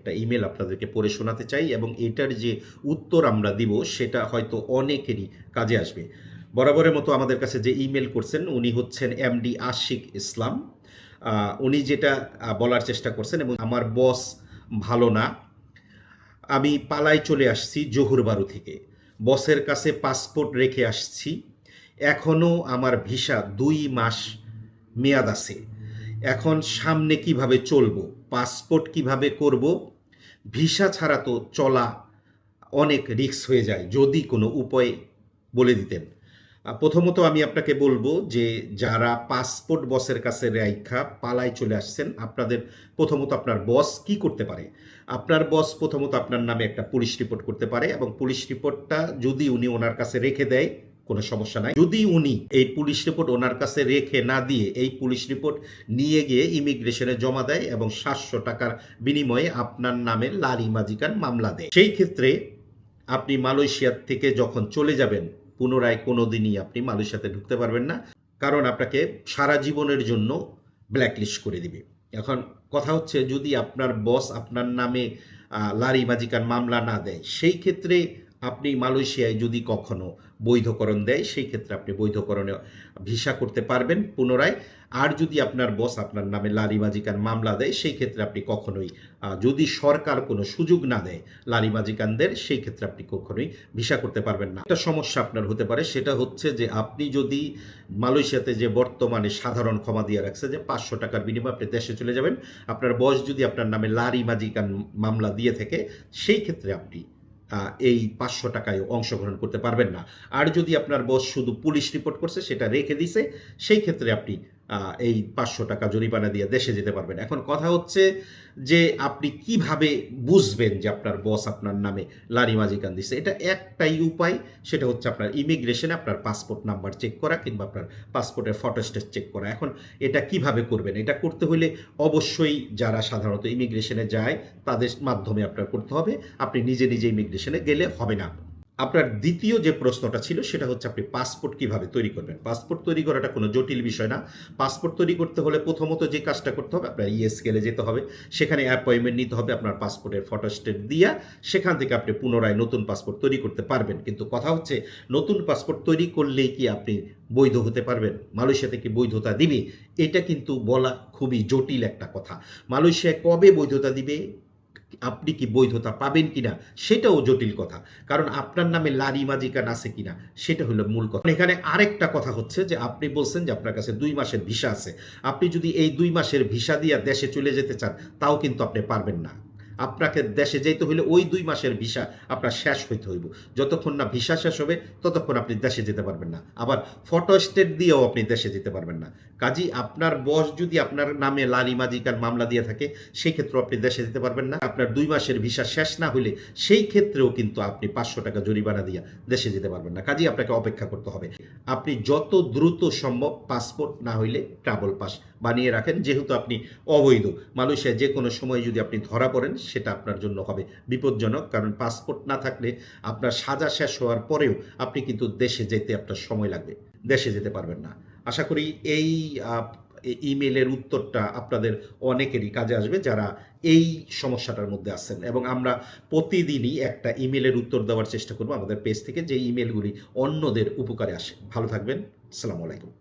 একটা ইমেল আপনাদেরকে পড়ে শোনাতে চাই এবং এটার যে উত্তর আমরা দিব, সেটা হয়তো অনেকেরই কাজে আসবে। বরাবরের মতো আমাদের কাছে যে ইমেল করছেন, উনি হচ্ছেন এমডি আশিক ইসলাম। উনি যেটা বলার চেষ্টা করছেন এবং আমার বস ভালো না। আমি পালায় চলে আসছি জহুরবারু থেকে। বসের কাছে পাসপোর্ট রেখে আসছি। এখনও আমার ভিসা দুই মাস মেয়াদ আছে। এখন সামনে কীভাবে চলবো? পাসপোর্ট কীভাবে করব? ভিসা ছাড়া তো চলা অনেক রিস্ক হয়ে যায়, যদি কোনো উপায় বলে দিতেন। প্রথমত আমি আপনাকে বলব যে, যারা পাসপোর্ট বসের কাছে রেখা পালায় চলে আসছেন, আপনাদের প্রথমত আপনার বস কি করতে পারে? আপনার বস প্রথমত আপনার নামে একটা পুলিশ রিপোর্ট করতে পারে এবং পুলিশ রিপোর্টটা যদি উনি ওনার কাছে রেখে দেয় কোনো সমস্যা নাই। যদি উনি এই পুলিশ রিপোর্ট ওনার কাছে রেখে না দিয়ে এই পুলিশ রিপোর্ট নিয়ে গিয়ে ইমিগ্রেশনে জমা দেয় এবং সাতশো টাকার বিনিময়ে আপনার নামে লারি মাজিকার মামলা দেয়, সেই ক্ষেত্রে আপনি মালয়েশিয়ার থেকে যখন চলে যাবেন, পুনরায় কোনো দিনই আপনি মালয়েশিয়াতে ঢুকতে পারবেন না। কারণ আপনাকে সারা জীবনের জন্য ব্ল্যাকলিস্ট করে দিবে। এখন কথা হচ্ছে, যদি আপনার বস আপনার নামে লারি মাজিকার মামলা না দেয়, সেই ক্ষেত্রে আপনি মালয়েশিয়ায় যদি কখনো বৈধকরণ দেয়, সেই ক্ষেত্রে আপনি বৈধকরণে ভিসা করতে পারবেন পুনরায়। আর যদি আপনার বস আপনার নামে লারি মাজিকান মামলা দেয়, সেই ক্ষেত্রে আপনি কখনোই যদি সরকার কোনো সুযোগ না দেয় লারি মাজিকানদের সেই ক্ষেত্রে আপনি কখনোই ভিসা করতে পারবেন না। একটা সমস্যা আপনার হতে পারে, সেটা হচ্ছে যে আপনি যদি মালয়েশিয়াতে যে বর্তমানে সাধারণ ক্ষমা দিয়ে রাখছে যে পাঁচশো টাকার বিনিময়ে আপনি দেশে চলে যাবেন, আপনার বস যদি আপনার নামে লারি মাজিকান মামলা দিয়ে থাকে, সেই ক্ষেত্রে আপনি এই পাঁচশো টাকায় অংশগ্রহণ করতে পারবেন না। আর যদি আপনার বস শুধু পুলিশ রিপোর্ট করছে, সেটা রেখে দিছে, সেই ক্ষেত্রে আপনি এই পাঁচশো টাকা জরিমানা দিয়ে দেশে যেতে পারবেন। এখন কথা হচ্ছে যে আপনি কীভাবে বুঝবেন যে আপনার বস আপনার নামে লারি মাজিকান দিচ্ছে এটা একটাই উপায়, সেটা হচ্ছে আপনার ইমিগ্রেশনে আপনার পাসপোর্ট নাম্বার চেক করা কিংবা আপনার পাসপোর্টের ফটোস্টেট চেক করা। এখন এটা কীভাবে করবেন? এটা করতে হলে অবশ্যই যারা সাধারণত ইমিগ্রেশনে যায়, তাদের মাধ্যমে আপনার করতে হবে। আপনি নিজে নিজে ইমিগ্রেশনে গেলে হবে না। আপনার দ্বিতীয় যে প্রশ্নটা ছিল, সেটা হচ্ছে আপনি পাসপোর্ট কীভাবে তৈরি করবেন? পাসপোর্ট তৈরি করাটা কোনো জটিল বিষয় না। পাসপোর্ট তৈরি করতে হলে প্রথমত যে কাজটা করতে হবে, আপনার ইএস স্কেলে যেতে হবে। সেখানে অ্যাপয়েন্টমেন্ট নিতে হবে আপনার পাসপোর্টের ফটোস্টেট দিয়া। সেখান থেকে আপনি পুনরায় নতুন পাসপোর্ট তৈরি করতে পারবেন। কিন্তু কথা হচ্ছে, নতুন পাসপোর্ট তৈরি করলেই কি আপনি বৈধ হতে পারবেন? মালয়েশিয়া থেকে বৈধতা দিবে? এটা কিন্তু বলা খুবই জটিল একটা কথা। মালয়েশিয়ায় কবে বৈধতা দিবে? আপনি কি বৈধতা পাবেন কিনা, সেটাও জটিল কথা। কারণ আপনার নামে লারি মাজিকান আছে কিনা, সেটা হলো মূল কথা। এখানে আরেকটা কথা হচ্ছে যে, আপনি বলছেন যে আপনার কাছে দুই মাসের ভিসা আছে। আপনি যদি এই দুই মাসের ভিসা দিয়ে দেশে চলে যেতে চান, তাও কিন্তু আপনি পারবেন না। আপনাকে দেশে যেতে হলে ওই দুই মাসের ভিসা আপনার শেষ হইতে হইব। যতক্ষণ না ভিসা শেষ হবে, ততক্ষণ আপনি দেশে যেতে পারবেন না। আবার ফটো স্টেট দিয়েও আপনি দেশে যেতে পারবেন না। কাজী, আপনার বস যদি আপনার নামে লারি মাজিকার মামলা দিয়ে থাকে সেই ক্ষেত্রেও আপনি দেশে যেতে পারবেন না। আপনার দুই মাসের ভিসা শেষ না হলে সেই ক্ষেত্রেও কিন্তু আপনি পাঁচশো টাকা জরিমানা দিয়ে দেশে যেতে পারবেন না। কাজেই আপনাকে অপেক্ষা করতে হবে। আপনি যত দ্রুত সম্ভব পাসপোর্ট না হইলে ট্রাভেল পাস বানিয়ে রাখেন, যেহেতু আপনি অবৈধ। মালয়েশিয়ায় যে কোনো সময় যদি আপনি ধরা পড়েন, সেটা আপনার জন্য হবে বিপজ্জনক। কারণ পাসপোর্ট না থাকলে আপনার সাজা শেষ হওয়ার পরেও আপনি কিন্তু দেশে যেতে আপনার সময় লাগবে। দেশে যেতে পারবেন না। আশা করি এই ইমেলের উত্তরটা আপনাদের অনেকেরই কাজে আসবে যারা এই সমস্যাটার মধ্যে আছেন। এবং আমরা প্রতিদিনই একটা ইমেলের উত্তর দেওয়ার চেষ্টা করব আমাদের পেজ থেকে, যে ইমেলগুলি অন্যদের উপকারে আসে। ভালো থাকবেন। আসসালামু আলাইকুম।